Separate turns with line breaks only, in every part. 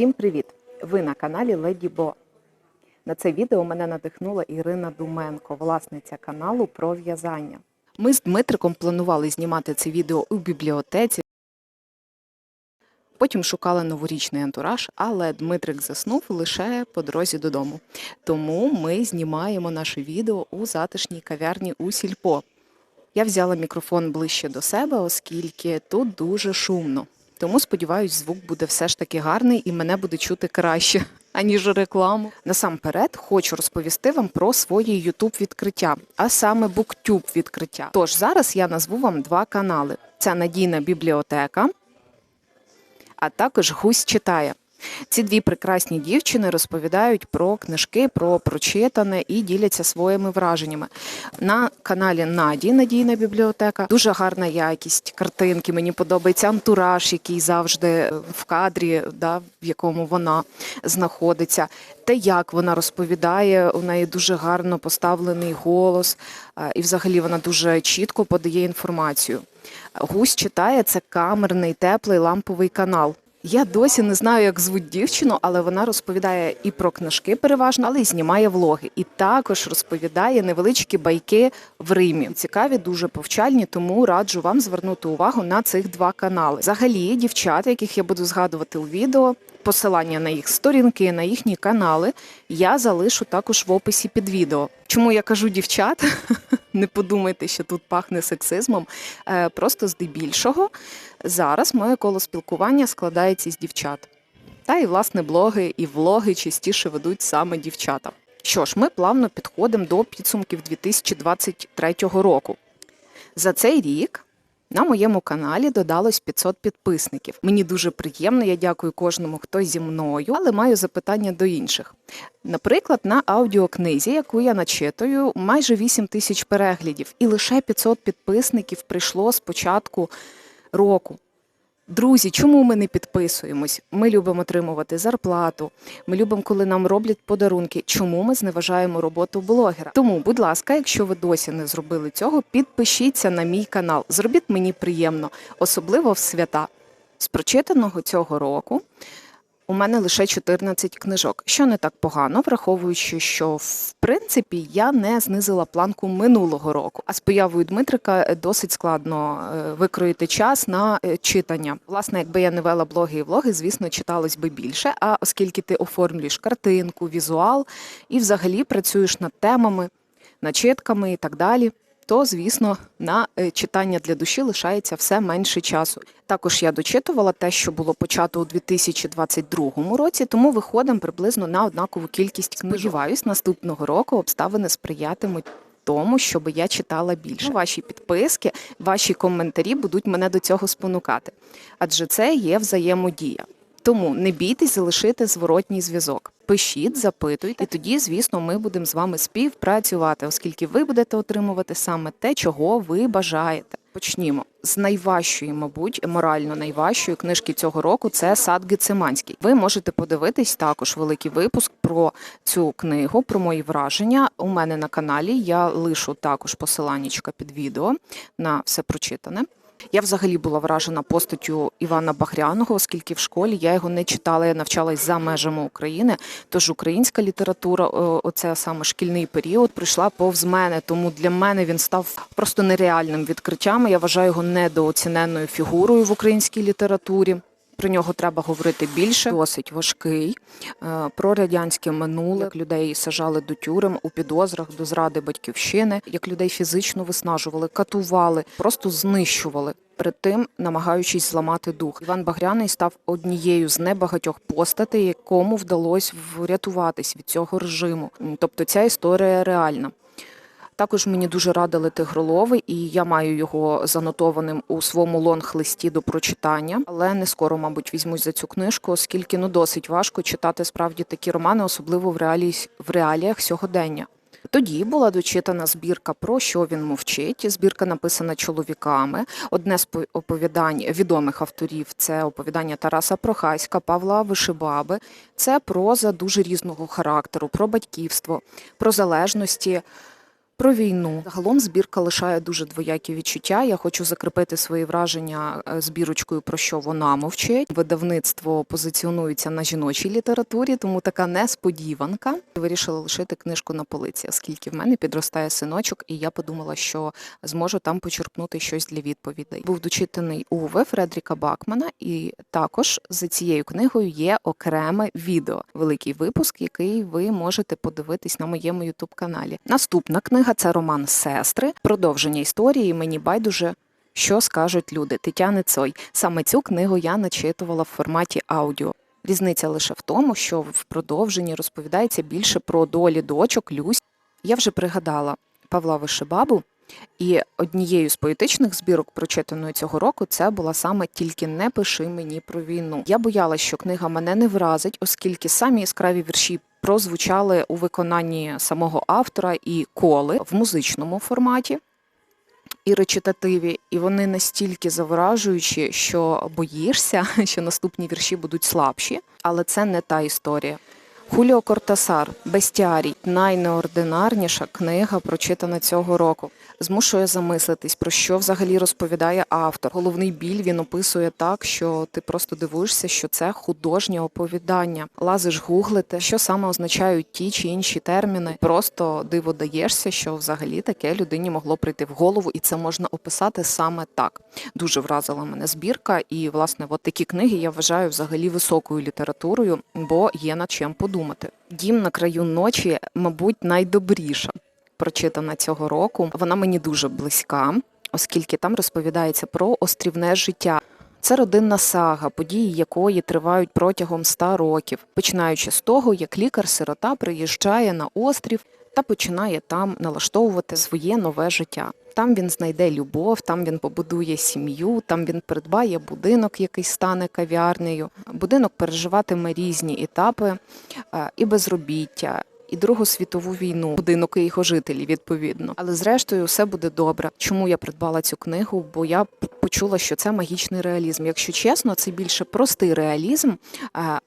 Всім привіт! Ви на каналі Леді Бо. На це відео мене надихнула Ірина Думенко, власниця каналу про в'язання. Ми з Дмитриком планували знімати це відео у бібліотеці. Потім шукали новорічний антураж, але Дмитрик заснув лише по дорозі додому. Тому ми знімаємо наше відео у затишній кав'ярні у Сільпо. Я взяла мікрофон ближче до себе, оскільки тут дуже шумно. Тому сподіваюсь, звук буде все ж таки гарний і мене буде чути краще, аніж рекламу. Насамперед хочу розповісти вам про своє YouTube відкриття, а саме BookTube відкриття. Тож зараз я назву вам два канали: це Надійна бібліотека, а також Гусь читає. Ці дві прекрасні дівчини розповідають про книжки, про прочитане і діляться своїми враженнями. На каналі Наді Надійна бібліотека дуже гарна якість картинки. Мені подобається антураж, який завжди в кадрі, да, в якому вона знаходиться. Те, як вона розповідає, у неї дуже гарно поставлений голос, і взагалі вона дуже чітко подає інформацію. Гусь читає це камерний, теплий ламповий канал. Я досі не знаю, як звуть дівчину, але вона розповідає і про книжки переважно, але й знімає влоги. І також розповідає невеличкі байки в Римі. Цікаві, дуже повчальні, тому раджу вам звернути увагу на цих два канали. Взагалі, дівчата, яких я буду згадувати у відео, посилання на їх сторінки, на їхні канали, я залишу також в описі під відео. Чому я кажу дівчат? Не подумайте, що тут пахне сексизмом. Е, Просто здебільшого зараз моє коло спілкування складається з дівчат. Та і власне блоги і влоги частіше ведуть саме дівчата. Що ж, ми плавно підходимо до підсумків 2023 року. За цей рік на моєму каналі додалось 500 підписників. Мені дуже приємно, я дякую кожному, хто зі мною, але маю запитання до інших. Наприклад, на аудіокнизі, яку я начитую, майже 8 тисяч переглядів, і лише 500 підписників прийшло з початку року. Друзі, чому ми не підписуємось? Ми любимо отримувати зарплату. Ми любимо, коли нам роблять подарунки. Чому ми зневажаємо роботу блогера? Тому, будь ласка, якщо ви досі не зробили цього, підпишіться на мій канал. Зробіть мені приємно, особливо в свята. З прочитаного цього року у мене лише 14 книжок, що не так погано, враховуючи, що в принципі я не знизила планку минулого року. А з появою Дмитрика е, досить складно е, викроїти час на е, читання. Власне, якби я не вела блоги і влоги, звісно, читалось би більше. А оскільки ти оформлюєш картинку, візуал і взагалі працюєш над темами, начитками і так далі. То, звісно, на е, читання для душі лишається все менше часу. Також я дочитувала те, що було почато у 2022 році, тому виходимо приблизно на однакову кількість. Сподіваюсь, наступного року обставини сприятимуть тому, щоб я читала більше. Ваші підписки, ваші коментарі будуть мене до цього спонукати, адже це є взаємодія. Тому не бійтесь залишити зворотній зв'язок. Пишіть, запитуйте, і тоді, звісно, ми будемо з вами співпрацювати, оскільки ви будете отримувати саме те, чого ви бажаєте. Почнімо з найважчої, мабуть, морально найважчої книжки цього року. Це сад Гециманський. Ви можете подивитись також великий випуск про цю книгу, про мої враження. У мене на каналі я лишу також посиланнячка під відео на все прочитане. Я взагалі була вражена постаттю Івана Бахряного, оскільки в школі я його не читала, я навчалась за межами України. Тож українська література, оце саме шкільний період, прийшла повз мене. Тому для мене він став просто нереальним відкриттям. Я вважаю його недооціненною фігурою в українській літературі. Про нього треба говорити більше. Досить важкий е, про радянське минуле, як людей сажали до тюрем у підозрах до зради батьківщини, як людей фізично виснажували, катували, просто знищували. Перед тим намагаючись зламати дух, Іван Багряний став однією з небагатьох постатей, якому вдалося врятуватись від цього режиму. Тобто ця історія реальна. Також мені дуже радили тигролови, і я маю його занотованим у своєму лонг-листі до прочитання, але не скоро, мабуть, візьмусь за цю книжку, оскільки ну досить важко читати справді такі романи, особливо в реалії в реаліях сьогодення. Тоді була дочитана збірка про що він мовчить. Збірка написана чоловіками. Одне з по- оповідань відомих авторів це оповідання Тараса Прохаська, Павла Вишибаби. Це проза дуже різного характеру, про батьківство, про залежності, Про війну загалом збірка лишає дуже двоякі відчуття. Я хочу закріпити свої враження е, збірочкою, про що вона мовчить. Видавництво позиціонується на жіночій літературі, тому така несподіванка. Вирішила лишити книжку на полиці, оскільки в мене підростає синочок, і я подумала, що зможу там почерпнути щось для відповідей. Був дочитаний Уве Фредріка Бакмана, і також за цією книгою є окреме відео, великий випуск, який ви можете подивитись на моєму ютуб каналі. Наступна книга це роман Сестри, продовження історії. Мені байдуже. Що скажуть люди Тетяни Цой. Саме цю книгу я начитувала в форматі аудіо. Різниця лише в тому, що в продовженні розповідається більше про долі дочок Люсь. Я вже пригадала Павла Вишибабу, і однією з поетичних збірок, прочитаної цього року, це була саме тільки не пиши мені про війну. Я боялася, що книга мене не вразить, оскільки самі яскраві вірші прозвучали у виконанні самого автора і коли в музичному форматі. І речитативі, і вони настільки заворажуючі, що боїшся, що наступні вірші будуть слабші, але це не та історія. Хуліо Кортасар, Бестіарій, найнеординарніша книга, прочитана цього року. Змушує замислитись, про що взагалі розповідає автор. Головний біль він описує так, що ти просто дивуєшся, що це художнє оповідання. Лазиш гуглити, що саме означають ті чи інші терміни. Просто диво даєшся, що взагалі таке людині могло прийти в голову, і це можна описати саме так. Дуже вразила мене збірка, і власне, от такі книги я вважаю взагалі високою літературою, бо є над чим подумати. Дім на краю ночі, мабуть, найдобріша прочитана цього року. Вона мені дуже близька, оскільки там розповідається про острівне життя. Це родинна сага, події якої тривають протягом ста років, починаючи з того, як лікар-сирота приїжджає на острів та починає там налаштовувати своє нове життя. Там він знайде любов, там він побудує сім'ю, там він придбає будинок, який стане кав'ярнею. Будинок переживатиме різні етапи е, і безробіття. І Другу світову війну, будинок і його жителі, відповідно. Але зрештою все буде добре. Чому я придбала цю книгу? Бо я почула, що це магічний реалізм. Якщо чесно, це більше простий реалізм,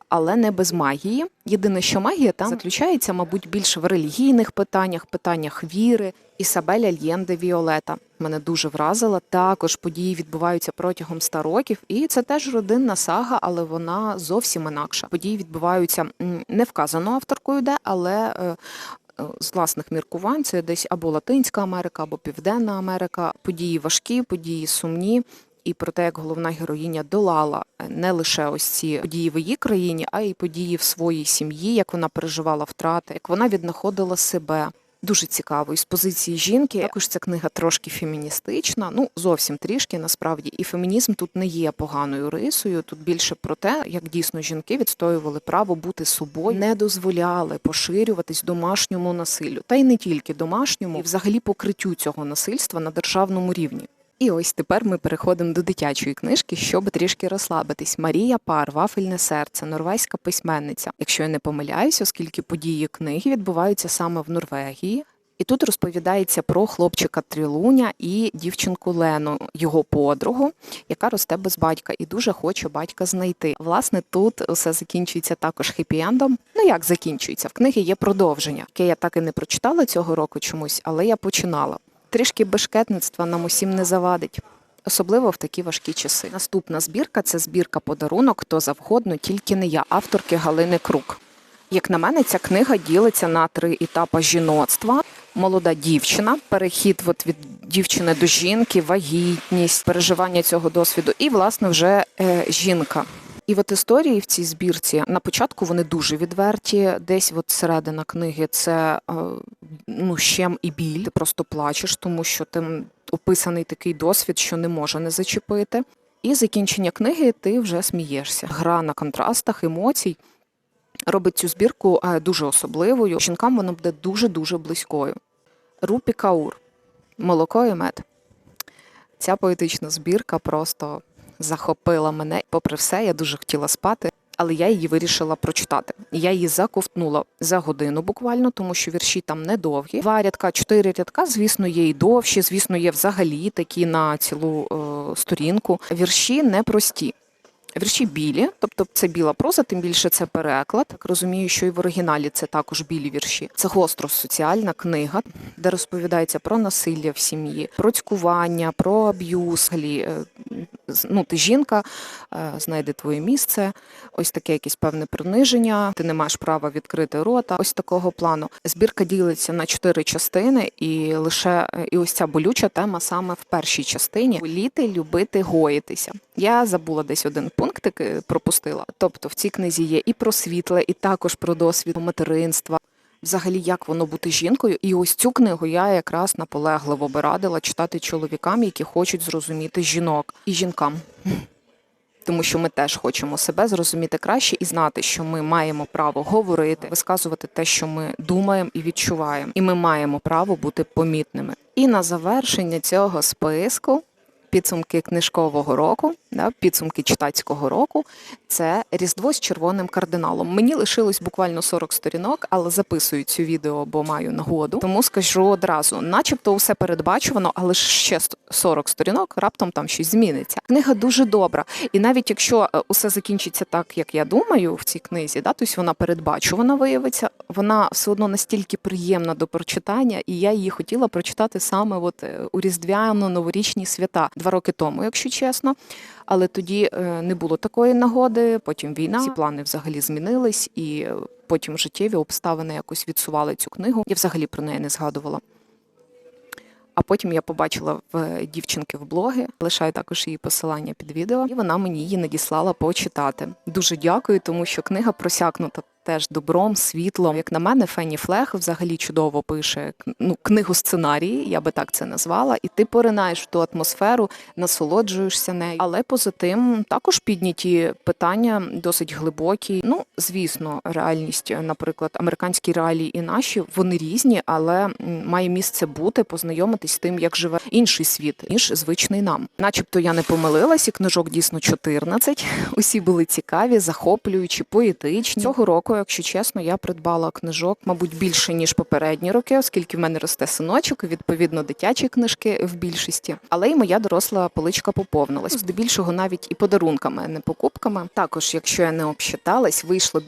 але не без магії. Єдине, що магія там заключається, мабуть, більше в релігійних питаннях, питаннях віри. Ісабеля Льєнде Віолета мене дуже вразила. Також події відбуваються протягом ста років, і це теж родинна сага, але вона зовсім інакша. Події відбуваються не вказано авторкою, де, але е, з власних міркувань це десь або Латинська Америка, або Південна Америка. Події важкі, події сумні. І про те, як головна героїня долала е, не лише ось ці події в її країні, а й події в своїй сім'ї, як вона переживала втрати, як вона віднаходила себе. Дуже цікаво. І з позиції жінки також ця книга трошки феміністична, ну зовсім трішки насправді. І фемінізм тут не є поганою рисою. Тут більше про те, як дійсно жінки відстоювали право бути собою, не дозволяли поширюватись домашньому насиллю, та й не тільки домашньому, і взагалі покриттю цього насильства на державному рівні. І ось тепер ми переходимо до дитячої книжки, щоб трішки розслабитись. Марія Пар, Вафельне серце, норвезька письменниця. Якщо я не помиляюсь, оскільки події книги відбуваються саме в Норвегії. І тут розповідається про хлопчика Трілуня і дівчинку Лену, його подругу, яка росте без батька і дуже хоче батька знайти. Власне, тут все закінчується також хеппі-ендом. Ну як закінчується? В книги є продовження, яке я так і не прочитала цього року чомусь, але я починала. Трішки бешкетництва нам усім не завадить. Особливо в такі важкі часи. Наступна збірка це збірка подарунок хто завгодно, тільки не я, авторки Галини Крук. Як на мене, ця книга ділиться на три етапи жіноцтва: молода дівчина, перехід от від дівчини до жінки, вагітність, переживання цього досвіду, і власне вже е, жінка. І от історії в цій збірці на початку вони дуже відверті. Десь от середина книги це е, ну щем і біль. Ти просто плачеш, тому що там описаний такий досвід, що не може не зачепити. І закінчення книги ти вже смієшся. Гра на контрастах емоцій робить цю збірку е, дуже особливою. Жінкам вона буде дуже дуже близькою. Рупі Каур, молоко і мед. Ця поетична збірка просто захопила мене. Попри все, я дуже хотіла спати, але я її вирішила прочитати. Я її заковтнула за годину буквально, тому що вірші там недовгі. Два рядка, чотири рядка, звісно, є і довші, звісно, є взагалі такі на цілу е, сторінку. Вірші непрості. Вірші білі, тобто це біла проза, тим більше це переклад. Так розумію, що і в оригіналі це також білі вірші. Це гостро соціальна книга, де розповідається про насилля в сім'ї, про цькування, про аб'юз. Ну, ти жінка, е, знайди твоє місце, ось таке якесь певне приниження. Ти не маєш права відкрити рота. Ось такого плану. Збірка ділиться на чотири частини, і лише е, і ось ця болюча тема саме в першій частині воліти, любити, гоїтися. Я забула десь один пунктик, пропустила. Тобто в цій книзі є і про світле, і також про досвід материнства. Взагалі, як воно бути жінкою, і ось цю книгу я якраз наполегливо би радила читати чоловікам, які хочуть зрозуміти жінок і жінкам. Тому що ми теж хочемо себе зрозуміти краще і знати, що ми маємо право говорити, висказувати те, що ми думаємо і відчуваємо, і ми маємо право бути помітними. І на завершення цього списку. Підсумки книжкового року, да, підсумки читацького року це Різдво з червоним кардиналом. Мені лишилось буквально 40 сторінок, але записую цю відео, бо маю нагоду. Тому скажу одразу, начебто усе передбачувано, але ще 40 сторінок, раптом там щось зміниться. Книга дуже добра. І навіть якщо е, усе закінчиться так, як я думаю, в цій книзі, да, тобто вона передбачувана виявиться, вона все одно настільки приємна до прочитання, і я її хотіла прочитати саме от е, у різдвяно-новорічні свята два роки тому, якщо чесно. Але тоді е, не було такої нагоди. Потім війна, всі плани взагалі змінились, і е, потім життєві обставини якось відсували цю книгу. Я взагалі про неї не згадувала. А потім я побачила в е, дівчинки в блоги, лишаю також її посилання під відео, і вона мені її надіслала почитати. Дуже дякую, тому що книга просякнута теж добром, світлом. Як на мене, Фенні Флех взагалі чудово пише ну, книгу сценарії, я би так це назвала, і ти поринаєш в ту атмосферу, насолоджуєшся нею. Але поза тим також підняті питання досить глибокі. Ну, звісно, реальність, наприклад, американські реалії і наші вони різні, але має місце бути, познайомитись з тим, як живе інший світ, ніж звичний нам. Начебто я не помилилась, і книжок дійсно 14. Усі були цікаві, захоплюючі, поетичні. Цього року, якщо чесно, я придбала книжок, мабуть, більше ніж попередні роки, оскільки в мене росте синочок, і відповідно дитячі книжки в більшості. Але й моя доросла поличка поповнилась. Здебільшого навіть і подарунками, а не покупками. Також, якщо я не обсчиталась, вийшло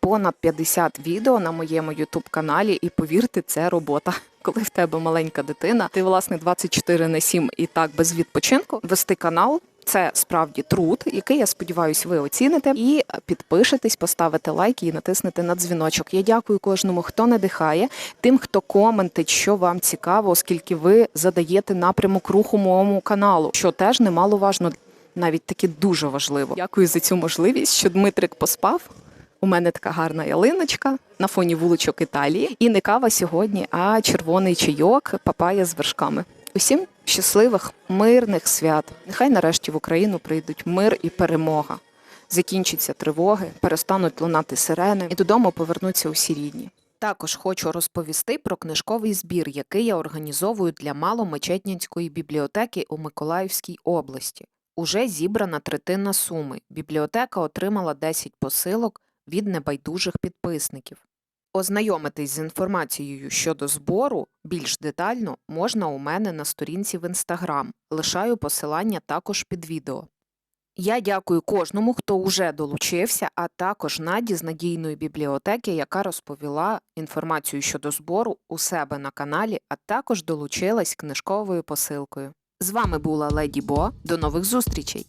понад 50 відео на моєму youtube каналі, і повірте, це робота. Коли в тебе маленька дитина, ти власне 24 на 7 і так без відпочинку вести канал. Це справді труд, який я сподіваюся, ви оціните і підпишетесь, поставите лайки і натиснете на дзвіночок. Я дякую кожному, хто надихає, тим, хто коментить, що вам цікаво, оскільки ви задаєте напрямок руху моєму каналу, що теж немаловажно, навіть таки дуже важливо. Дякую за цю можливість, що Дмитрик поспав. У мене така гарна ялиночка на фоні вуличок Італії. І не кава сьогодні, а червоний чайок, папая з вершками. Усім щасливих, мирних свят. Нехай нарешті в Україну прийдуть мир і перемога. Закінчаться тривоги, перестануть лунати сирени, і додому повернуться усі рідні. Також хочу розповісти про книжковий збір, який я організовую для Маломечетнянської бібліотеки у Миколаївській області. Уже зібрана третина суми. Бібліотека отримала 10 посилок від небайдужих підписників. Ознайомитись з інформацією щодо збору більш детально можна у мене на сторінці в інстаграм. Лишаю посилання також під відео. Я дякую кожному, хто уже долучився, а також Наді з надійної бібліотеки, яка розповіла інформацію щодо збору у себе на каналі, а також долучилась книжковою посилкою. З вами була Леді Бо. До нових зустрічей!